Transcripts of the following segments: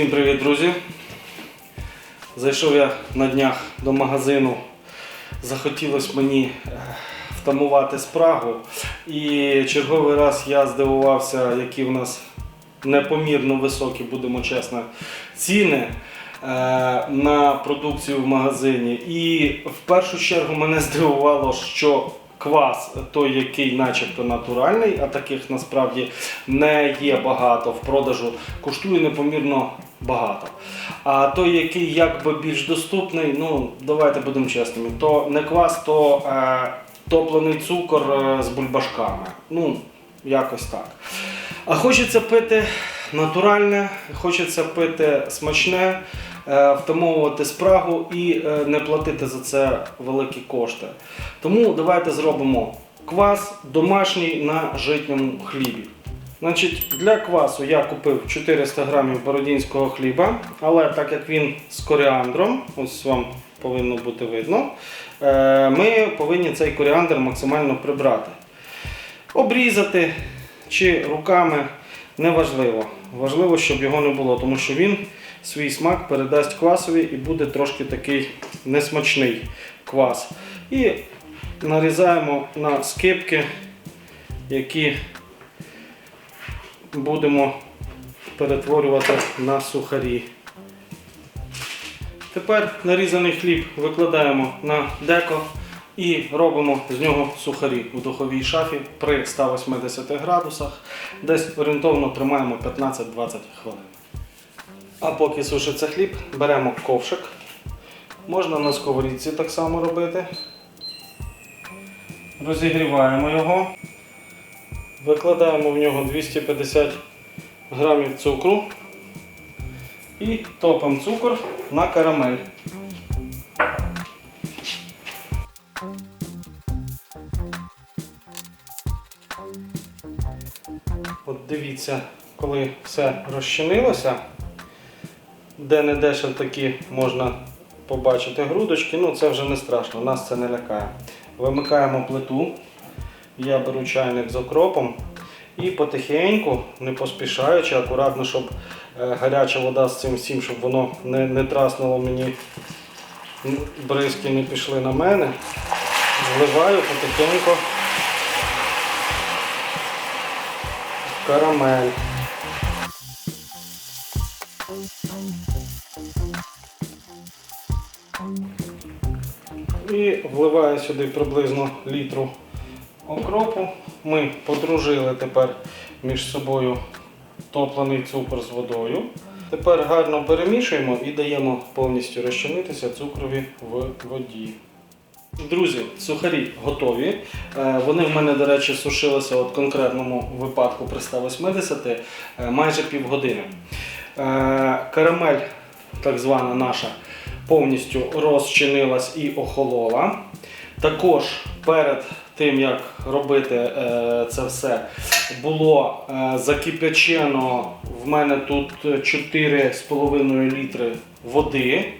Всім привіт, друзі! Зайшов я на днях до магазину. Захотілося мені е, втамувати спрагу. І черговий раз я здивувався, які в нас непомірно високі, будемо чесно, ціни е, на продукцію в магазині. І в першу чергу мене здивувало, що квас, той, який начебто натуральний, а таких насправді не є багато в продажу, коштує непомірно багато. А той, який якби більш доступний, ну давайте будемо чесними, то не квас, то е, топлений цукор е, з бульбашками. Ну, якось так. А хочеться пити натуральне, хочеться пити смачне, втамовувати спрагу і е, не платити за це великі кошти. Тому давайте зробимо квас домашній на житньому хлібі. Значить, для квасу я купив 400 грамів бородінського хліба, але так як він з коріандром, ось вам повинно бути видно, е, ми повинні цей коріандр максимально прибрати. Обрізати чи руками неважливо. Важливо, щоб його не було, тому що він свій смак передасть квасові і буде трошки такий несмачний квас. І нарізаємо на скибки, які будемо перетворювати на сухарі. Тепер нарізаний хліб викладаємо на деко і робимо з нього сухарі у духовій шафі при 180 градусах. Десь орієнтовно тримаємо 15-20 хвилин. А поки сушиться хліб, беремо ковшик. Можна на сковорідці так само робити. Розігріваємо його. Викладаємо в нього 250 грамів цукру і топимо цукор на карамель. От дивіться, коли все розчинилося, де не де ще такі можна побачити грудочки, ну це вже не страшно, нас це не лякає. Вимикаємо плиту. Я беру чайник з окропом і потихеньку, не поспішаючи, акуратно, щоб е, гаряча вода з цим всім, щоб воно не, не траснуло мені, бризки не пішли на мене. Вливаю потихеньку карамель. І вливаю сюди приблизно літру окропу. Ми подружили тепер між собою топлений цукор з водою. Тепер гарно перемішуємо і даємо повністю розчинитися цукрові в воді. Друзі, сухарі готові. Е, Вони в мене, до речі, сушилися от конкретному випадку при 180 е, майже півгодини. Е, Карамель, так звана наша, повністю розчинилась і охолола. Також перед тим, як робити е, це все, було е, закипячено в мене тут 4,5 літри води.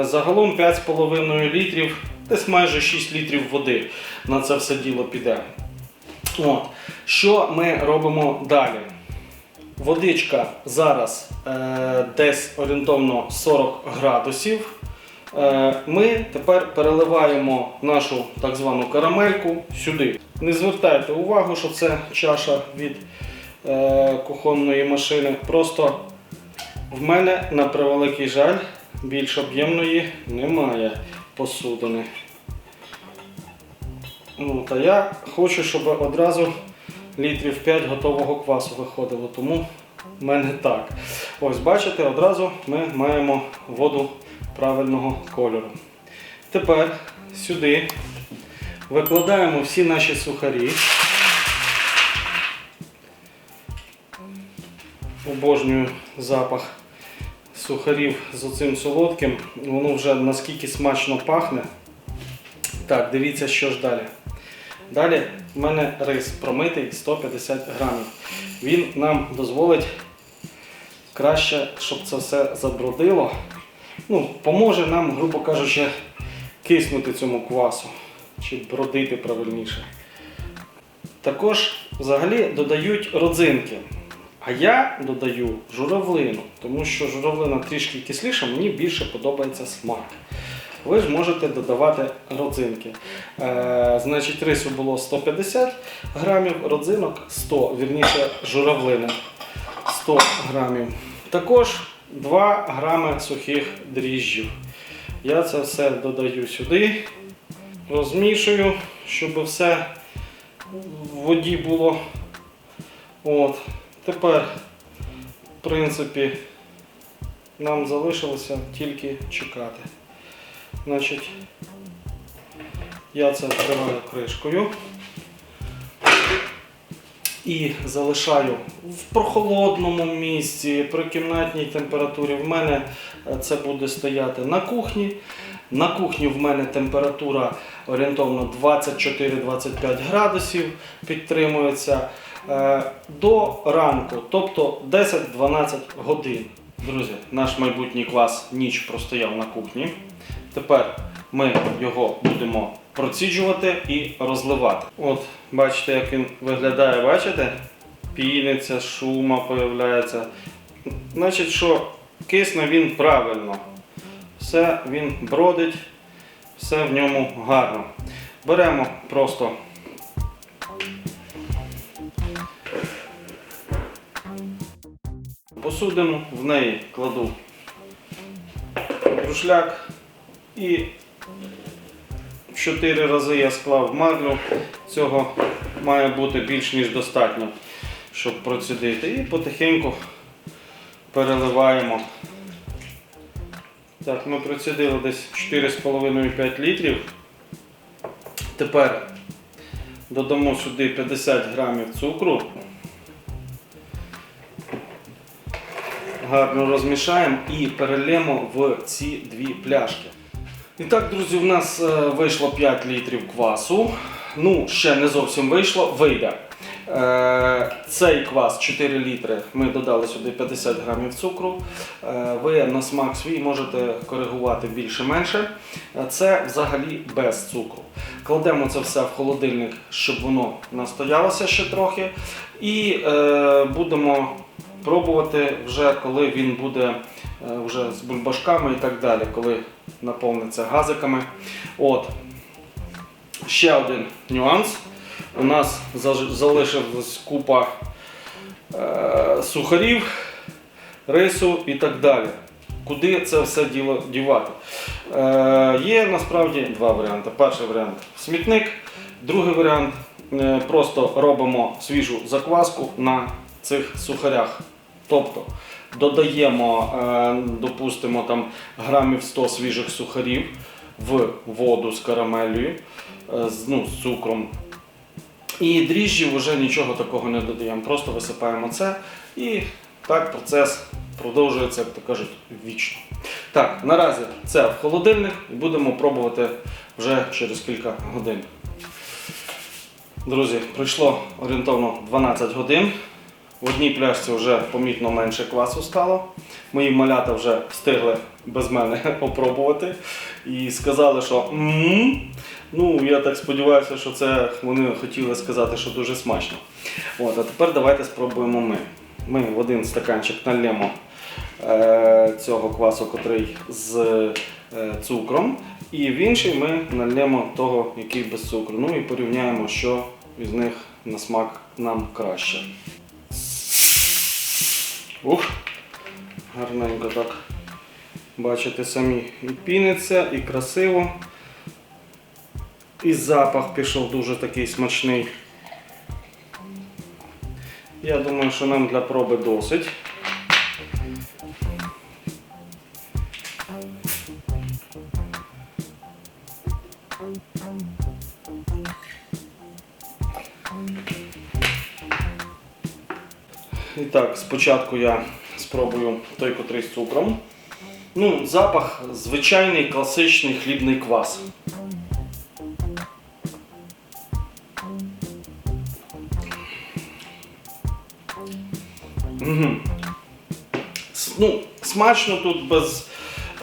Загалом 5,5 літрів, десь майже 6 літрів води на це все діло піде. От. Що ми робимо далі? Водичка зараз е, десь орієнтовно 40 градусів. Е, ми тепер переливаємо нашу так звану карамельку сюди. Не звертайте увагу, що це чаша від е, кухонної машини. Просто в мене, на превеликий жаль, більш об'ємної немає посудини. Ну, та я хочу, щоб одразу літрів 5 готового квасу виходило, тому в мене так. Ось бачите, одразу ми маємо воду правильного кольору. Тепер сюди викладаємо всі наші сухарі. Обожнюю запах сухарів з оцим солодким. Воно вже наскільки смачно пахне. Так, дивіться, що ж далі. Далі в мене рис промитий 150 грамів. Він нам дозволить краще, щоб це все забродило. Ну, поможе нам, грубо кажучи, киснути цьому квасу. Чи бродити правильніше. Також взагалі додають родзинки. А я додаю журавлину, тому що журавлина трішки кисліша, мені більше подобається смак. Ви ж можете додавати родзинки. Е, значить, рису було 150 грамів, родзинок 100, вірніше журавлини 100 грамів. Також 2 грами сухих дріжджів. Я це все додаю сюди, розмішую, щоб все в воді було. От. Тепер, в принципі, нам залишилося тільки чекати. Значить, я це вкриваю кришкою і залишаю в прохолодному місці при кімнатній температурі. В мене е, це буде стояти на кухні. На кухні в мене температура орієнтовно 24-25 градусів підтримується е, до ранку, тобто 10-12 годин. Друзі, наш майбутній клас ніч простояв на кухні. Тепер ми його будемо проціджувати і розливати. От, бачите, як він виглядає, бачите? Піниться, шума появляється. Значить, що кисне він правильно. Все він бродить, все в ньому гарно. Беремо просто посудину, в неї кладу друшляк і 4 рази я склав марлю. Цього має бути більш ніж достатньо, щоб процідити. І потихеньку переливаємо. Так, ми процідили десь 4,5-5 літрів. Тепер додамо сюди 50 грамів цукру. Гарно розмішаємо і перельємо в ці дві пляшки. І так, друзі, у нас е, вийшло 5 літрів квасу. Ну, ще не зовсім вийшло, вийде. Е, Цей квас 4 літри. Ми додали сюди 50 грамів цукру. Е, Ви на смак свій можете коригувати більше-менше. Це взагалі без цукру. Кладемо це все в холодильник, щоб воно настоялося ще трохи. І будемо пробувати вже, коли він буде е, вже з бульбашками і так далі, коли наповниться газиками. От. Ще один нюанс. У нас залишилась купа е, сухарів, рису і так далі. Куди це все діло дівати? Е, є насправді два варіанти. Перший варіант смітник, другий варіант е, просто робимо свіжу закваску на цих сухарях. Тобто додаємо, е, допустимо, там грамів 100 свіжих сухарів в воду з карамелью, е, ну, з цукром. І дріжджі вже нічого такого не додаємо, просто висипаємо це і так процес продовжується, як то кажуть, вічно. Так, наразі це в холодильник і будемо пробувати вже через кілька годин. Друзі, пройшло орієнтовно 12 годин. В одній пляшці вже помітно менше квасу стало. Мої малята вже встигли без мене попробувати і сказали, що «М-м». ну я так сподіваюся, що це вони хотіли сказати, що дуже смачно. От, а тепер давайте спробуємо ми. Ми в один стаканчик нальємо е, цього квасу, котрий з е, цукром, і в інший ми нальємо того, який без цукру. Ну і порівняємо, що із них на смак нам краще. Ух, гарненько так. Бачите самі, і піниться, і красиво. І запах пішов дуже такий смачний. Я думаю, що нам для проби досить. І так, спочатку я спробую той, котрий з цукром. Ну, запах звичайний класичний хлібний квас. С- Ну, смачно тут без,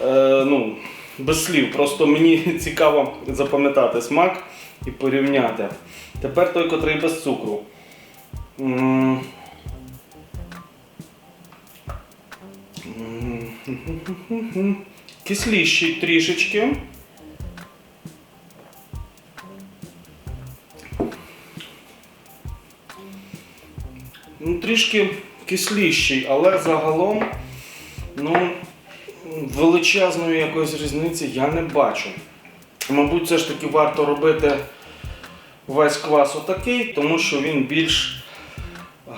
е, ну, без слів. Просто мені цікаво запам'ятати смак і порівняти. Тепер той, котрий без цукру. М, Кисліший трішечки. Ну, трішки кисліший, але загалом ну, величезної якоїсь різниці я не бачу. Мабуть, все ж таки варто робити весь квас отакий, тому що він більш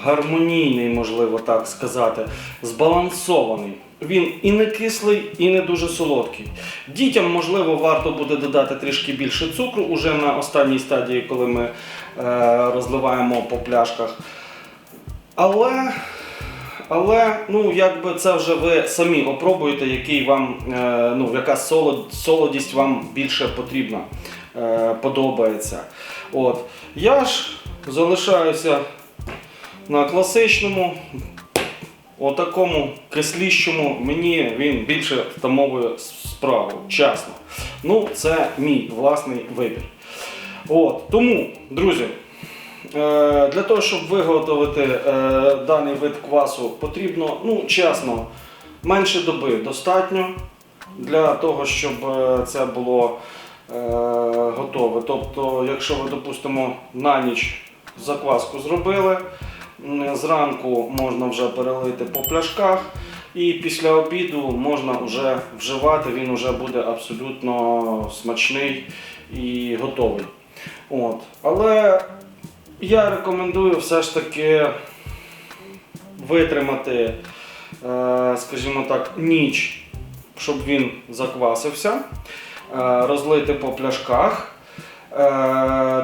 гармонійний, можливо так сказати, збалансований. Він і не кислий, і не дуже солодкий. Дітям, можливо, варто буде додати трішки більше цукру уже на останній стадії, коли ми е, розливаємо по пляшках. Але, але ну, якби це вже ви самі опробуєте, який вам, е, ну, яка солод, солодість вам більше потрібна, е, подобається. От. Я ж залишаюся на класичному, отакому кисліщому, мені він більше втамовує справу, чесно. Ну, це мій власний вибір. От. Тому, друзі, Е, Для того, щоб виготовити е, даний вид квасу, потрібно, ну, чесно, менше доби достатньо для того, щоб е, це було готове. Тобто, якщо ви, допустимо, на ніч закваску зробили, зранку можна вже перелити по пляшках, і після обіду можна вже вживати, він вже буде абсолютно смачний і готовий. От. Але я рекомендую все ж таки витримати, е, скажімо так, ніч, щоб він заквасився, е, розлити по пляшках,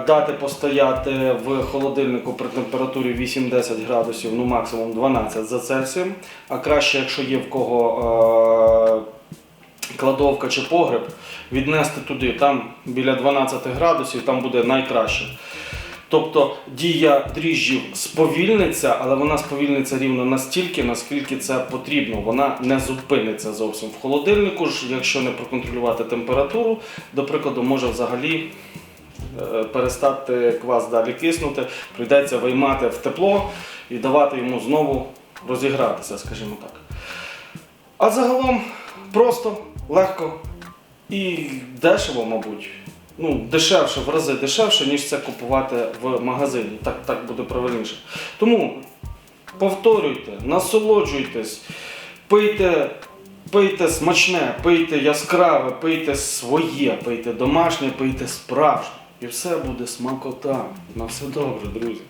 дати постояти в холодильнику при температурі 8-10 градусів, ну максимум 12 за Цельсієм. А краще, якщо є в кого е, кладовка чи погреб, віднести туди, там біля 12 градусів, там буде найкраще. Тобто дія дріжджів сповільниться, але вона сповільниться рівно настільки, наскільки це потрібно. Вона не зупиниться зовсім в холодильнику. ж, Якщо не проконтролювати температуру, до прикладу, може взагалі е, перестати квас далі киснути, прийдеться виймати в тепло і давати йому знову розігратися, скажімо так. А загалом просто, легко і дешево, мабуть. Ну, дешевше, в рази дешевше, ніж це купувати в магазині. Так, так буде правильніше. Тому повторюйте, насолоджуйтесь, пийте, пийте смачне, пийте яскраве, пийте своє, пийте домашнє, пийте справжнє. І все буде смакота. На все добре, друзі.